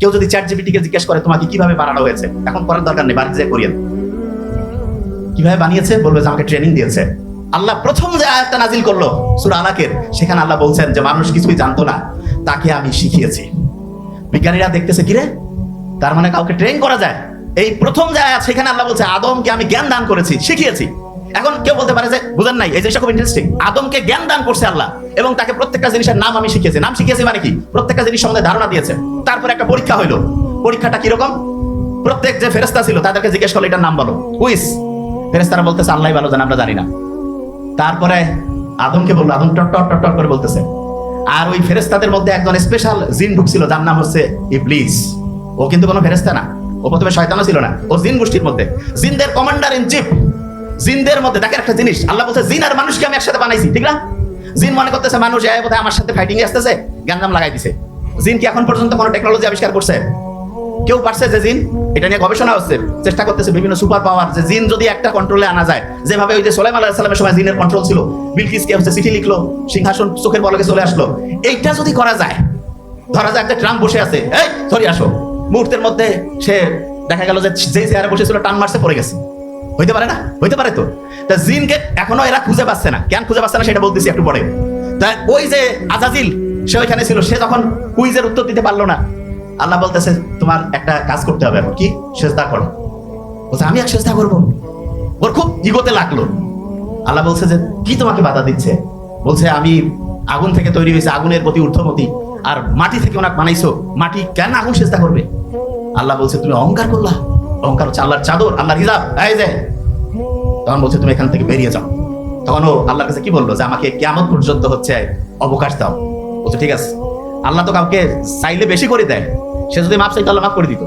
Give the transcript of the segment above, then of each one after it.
কেউ যদি চ্যাট জিপিটিকে জিজ্ঞেস করে, তোমাকে কীভাবে বানানো হয়েছে? এখন করার দরকার নেই, বাড়িতে যে করিয়েন কীভাবে বানিয়েছে? বলবে যে আমাকে ট্রেনিং দিয়েছে। আল্লাহ প্রথম যে আয়াতটা নাজিল করল, সূরা আলাকের, সেখানে আল্লাহ বলছেন যে, মানুষ কিছুই জানতো না, তাকে আমি শিখিয়েছি। বিজ্ঞানীরা দেখতেছে, কিরে? তার মানে কাউকে ট্রেন করা যায়? এই প্রথম যে আয়াত, সেখানে আল্লাহ বলছে, আদমকে আমি জ্ঞান দান করেছি, শিখিয়েছি। এখন কেউ বলতে পারে যে, বুঝেন নাই, এই জিনিসটা খুব ইন্টারেস্টিং আদমকে জ্ঞান দান করছে আল্লাহ। এবং তাকে প্রত্যেকটা জিনিসের নাম আমি শিখিয়েছি। নাম শিখিয়েছি মানে কি? প্রত্যেকটা জিনিস সম্বন্ধে ধারণা দিয়েছে। তারপর একটা পরীক্ষা হইল। পরীক্ষাটা কীরকম? প্রত্যেক যে ফেরেস্তা ছিল, তাদেরকে জিজ্ঞেস করল, এটার নাম বলো। কুইস ফেরেস্তারা বলতেছে আল্লাহ ভালো জানে, আমরা জানি না। তারপরে আদমকে বলল, আদম টট টট টট করে বলতেছে। আর ওই ফেরেস্তাদের মধ্যে একজন স্পেশাল জিন ঢুকছিল, যার নাম হচ্ছে ইবলিস। ও কিন্তু কোনো ফেরেস্তা না। ও প্রথমে শয়তানও ছিল না। ও জিন গোষ্ঠীর মধ্যে। জিনদের কমান্ডার ইন চিফ জিনদের মধ্যে, দেখেন একটা জিনিস। আল্লাহ বলছে, জিন আর মানুষকে আমি একসাথে বানাইছি, ঠিক না? জিন মনে করতেছে, মানুষ এই বোধহয় আমার সাথে ফাইটিং আসতেছে? গ্যাঞ্জাম লাগাই দিছে। জিন কি এখন পর্যন্ত কোনো টেকনোলজি আবিষ্কার করছে? কেউ পারছে যে জিন? এটা নিয়ে গবেষণা হচ্ছে, চেষ্টা করতেছে বিভিন্ন সুপার পাওয়ার যে জিন যদি একটা কন্ট্রোলে আনা যায়, যেভাবে ওই যে সোলাইম সাল্লামের সময় জিনের কন্ট্রোল ছিল বিলকিস কে হচ্ছে চিঠি লিখলো, সিংহাসন চোখের বলকে চলে আসলো। এইটা যদি করা যায়, ধরা যায় একটা ট্রাম্প বসে আছে, এই, সরি, আসো। মুহূর্তের মধ্যে সে দেখা গেল যে যে চেয়ারে বসেছিল টান মারছে, পড়ে গেছে। হইতে পারে না? হইতে পারে তো। তা জিনকে এখনও এরা খুঁজে পাচ্ছে না। কেন খুঁজে পাচ্ছে না সেটা বলতেছি একটু পরে। তা ওই যে আজাজিল, সে ওইখানে ছিল, সে যখন কুইজের উত্তর দিতে পারল না, আল্লাহ বলতেছে, তোমার একটা কাজ করতে হবে এখন। কি? সেজদা করো। বলছে, আমি এক সেজদা করব? ওর খুব ইগোতে লাগল। আল্লাহ বলছে যে, কি তোমাকে বাধা দিচ্ছে? বলছে, আমি আগুন থেকে তৈরি হয়েছে, আগুনের প্রতি ঊর্ধ্বমতি। আর মাটি থেকে ওনাকে বানাইছো। মাটি কেন আগুন চেষ্টা করবে? আল্লাহ বলছে, তুমি অহংকার করলা। অহংকার হচ্ছে আল্লাহর চাদর, আল্লাহর হিজাব। তখন বলছে, তুমি এখান থেকে বেরিয়ে যাও। তখন ও আল্লাহর কাছে কি বলল? যে আমাকে কেমন পর্যন্ত হচ্ছে অবকাশ দাও। বলছে, ঠিক আছে। আল্লাহ তো কাউকে চাইলে বেশি করে দেয়। সে যদি মাপ চাইতো, আল্লাহ মাফ করে দিত।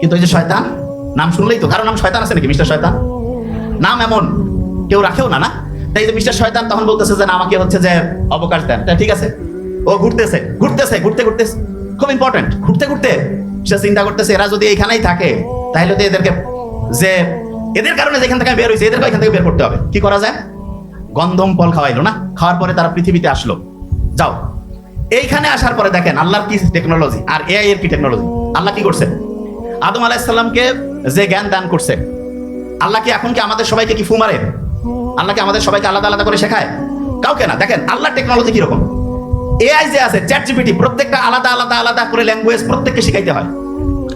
কিন্তু ওই যে শয়তান, নাম শুনলেই তো, কারও নাম শয়তান আছে নাকি, মিস্টার শয়তান? নাম এমন, কেউ রাখেও না না? তাই যে মিস্টার শয়তান তখন বলতেছে যে, না, আমাকে হচ্ছে যে অবকাশ দেন। তা ঠিক আছে। ও ঘুরতেছে ঘুরতেছে, ঘুরতে ঘুরতে। খুব ইম্পর্টেন্ট ঘুরতে ঘুরতে। সে চিন্তা করতেছে, এরা যদি এখানেই থাকে তাহলে তো এদেরকে যে এদের কারণে যেখান থেকে বের হয়েছে, এদেরকে এখান থেকে বের করতে হবে। কি করা যায়? গন্ধম ফল খাওয়াইলো না? খাওয়ার পরে তারা পৃথিবীতে আসলো। যাও। এইখানে আসার পরে দেখেন আল্লাহর কি টেকনোলজি আর এআই এর কি টেকনোলজি আল্লাহ কি করছে? আদম আলাহিসাল্লামকে যে জ্ঞান দান করছে, আল্লাহ কি এখন কি আমাদের সবাইকে কি ফু মারে? আল্লাহ কি আমাদের সবাইকে আলাদা আলাদা করে শেখায়? কাউকে না। দেখেন আল্লাহ টেকনোলজি কীরকম? এআই যে আছে চ্যাট জিপিটি প্রত্যেকটা আলাদা আলাদা আলাদা করে ল্যাঙ্গুয়েজ প্রত্যেককে শিখাইতে হয়।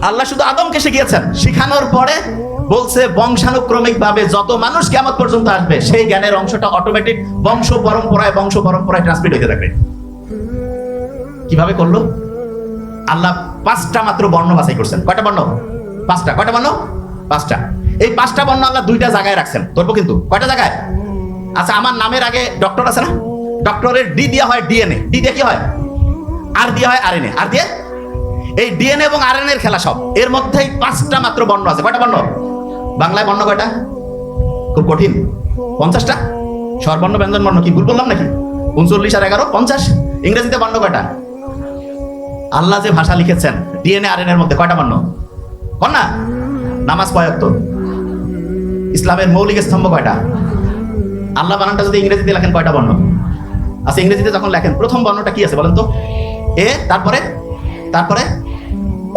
আল্লাহ শুধু আদমকে শিখিয়েছেন। শিখানোর পরে বলছে বংশানুক্রমিক ভাবে যত মানুষ কেমন পর্যন্ত আসবে, সেই জ্ঞানের অংশটা অটোমেটিক বংশ পরম্পরায় বংশ পরম্পরায় ট্রান্সমিট হতে থাকবে। কীভাবে করল? আল্লাহ পাঁচটা মাত্র বর্ণ বাছাই করছেন। কয়টা বর্ণ? পাঁচটা। কয়টা বর্ণ? পাঁচটা। এই পাঁচটা বর্ণ আল্লাহ দুইটা জায়গায় রাখছেন। ধরবো কিন্তু। কয়টা জায়গায়? আচ্ছা আমার নামের আগে ডক্টর আছে না? ডক্টরের ডি দিয়ে হয় ডিএনএ ডি দিয়ে কি হয়? আর দিয়ে হয় আরএনএ আর দিয়ে এই ডিএনএ এবং আরএনএ এর খেলা সব। এর মধ্যেই পাঁচটা মাত্র বর্ণ আছে। কয়টা বর্ণ? বাংলায় বর্ণ কয়টা? খুব কঠিন। পঞ্চাশটা? স্বরবর্ণ ব্যঞ্জন বর্ণ কি? ভুল বললাম নাকি? উনচল্লিশ আর এগারো, পঞ্চাশ? ইংরেজিতে বর্ণ কয়টা? আল্লাহ যে ভাষা লিখেছেন ডিএনএ আর এর মধ্যে কয়টা বর্ণ? না নামাজ কয়ক্ত ইসলামের মৌলিক স্তম্ভ কয়টা? আল্লাহ বানানটা যদি ইংরেজিতে লেখেন কয়টা বর্ণ? আচ্ছা ইংরেজিতে যখন লেখেন, প্রথম বর্ণটা কি আছে বলেন তো? এ, তারপরে তারপরে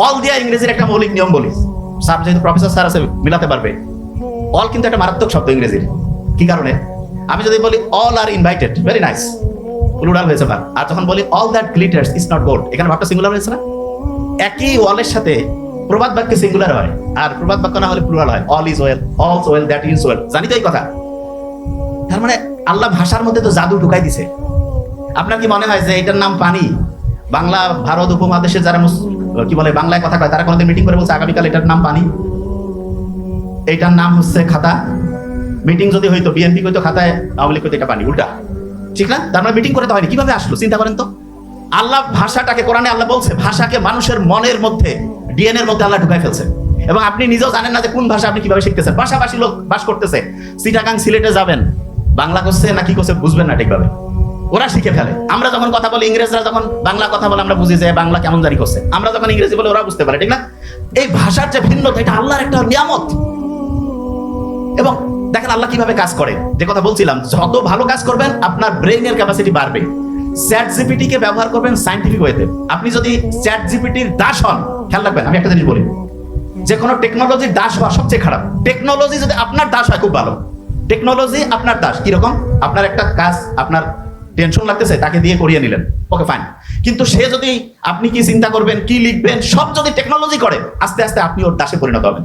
অল দিয়া ইংরেজির একটা মৌলিক নিয়ম বলি। স্যার, যেহেতু প্রফেসর স্যার আছে, মিলাতে পারবে। অল কিন্তু একটা মারাত্মক শব্দ ইংরেজির। কি কারণে? আমি যদি বলি all are invited very nice হয়েছে আর যখন বলি all that glitters is not gold এখানে ভাবটা সিঙ্গুলার হয়েছে না? একই ওয়ালের সাথে প্রবাদ বাক্যে সিঙ্গুলার হয়, আর প্রবাদ বাক্য না হলে প্লুরাল হয়। All is well all well that is well জানি তো এই কথা। তার মানে আল্লাহ ভাষার মধ্যে তো জাদু ঢুকাই দিছে। আপনার কি মনে হয় যে এটার নাম পানি? বাংলা ভারত উপমহাদেশে যারা কি বলে, বাংলায় কথা কয়, তারা কোনোদিন মিটিং করে বলছে আগামীকাল এটার নাম পানি। এইটার নাম হচ্ছে খাতা। মিটিং যদি হইতো বিএনপি কইতো খাতায় আওয়ামী লীগ এটা পানি, উল্টা। ঠিক না? তার মানে মিটিং করে তো হয়নি। কীভাবে আসলো? চিন্তা করেন তো। আল্লাহ ভাষাটাকে কোরআনে আল্লাহ বলছে, ভাষাকে মানুষের মনের মধ্যে ডিএনএর মধ্যে আল্লাহ ঢুকাই ফেলছে। এবং আপনি নিজেও জানেন না যে কোন ভাষা আপনি কীভাবে শিখতেছেন। ভাষাভাষী লোক বাস করতেছে। সিটাগাং সিলেটে যাবেন। বাংলা করছে না কি করছে বুঝবেন না ঠিকভাবে। ওরা শিখে ফেলে। আমরা যখন কথা বলি, ইংরেজরা যখন বাংলা কথা বলে, আমরা বুঝি যে বাংলা কেমন জারি করছে। আমরা যখন ইংরেজি বলে ওরা বুঝতে পারে, ঠিক না? এই ভাষার যে ভিন্নতা, এটা আল্লাহর একটা নিয়ামত। এবং দেখেন আল্লাহ কীভাবে কাজ করে। যে কথা বলছিলাম, যত ভালো কাজ করবেন, আপনার ব্রেইনের ক্যাপাসিটি বাড়বে। চ্যাট জিপিটি কে ব্যবহার করবেন সাইন্টিফিক ওয়েতে আপনি যদি চ্যাট জিপিটির দাস হন, খেয়াল রাখবেন, আমি একটা জিনিস বলি। যে কোনো টেকনোলজির দাস হওয়া সবচেয়ে খারাপ। টেকনোলজি যদি আপনার দাস হয়, খুব ভালো। টেকনোলজি আপনার দাস, কীরকম? আপনার একটা কাজ, আপনার টেনশন লাগতেছে, তাকে দিয়ে করিয়ে নিলেন। ওকে ফাইন কিন্তু সে যদি, আপনি কি চিন্তা করবেন, কি লিখবেন, সব যদি টেকনোলজি করে, আস্তে আস্তে আপনি ওর দাসে পরিণত হবেন।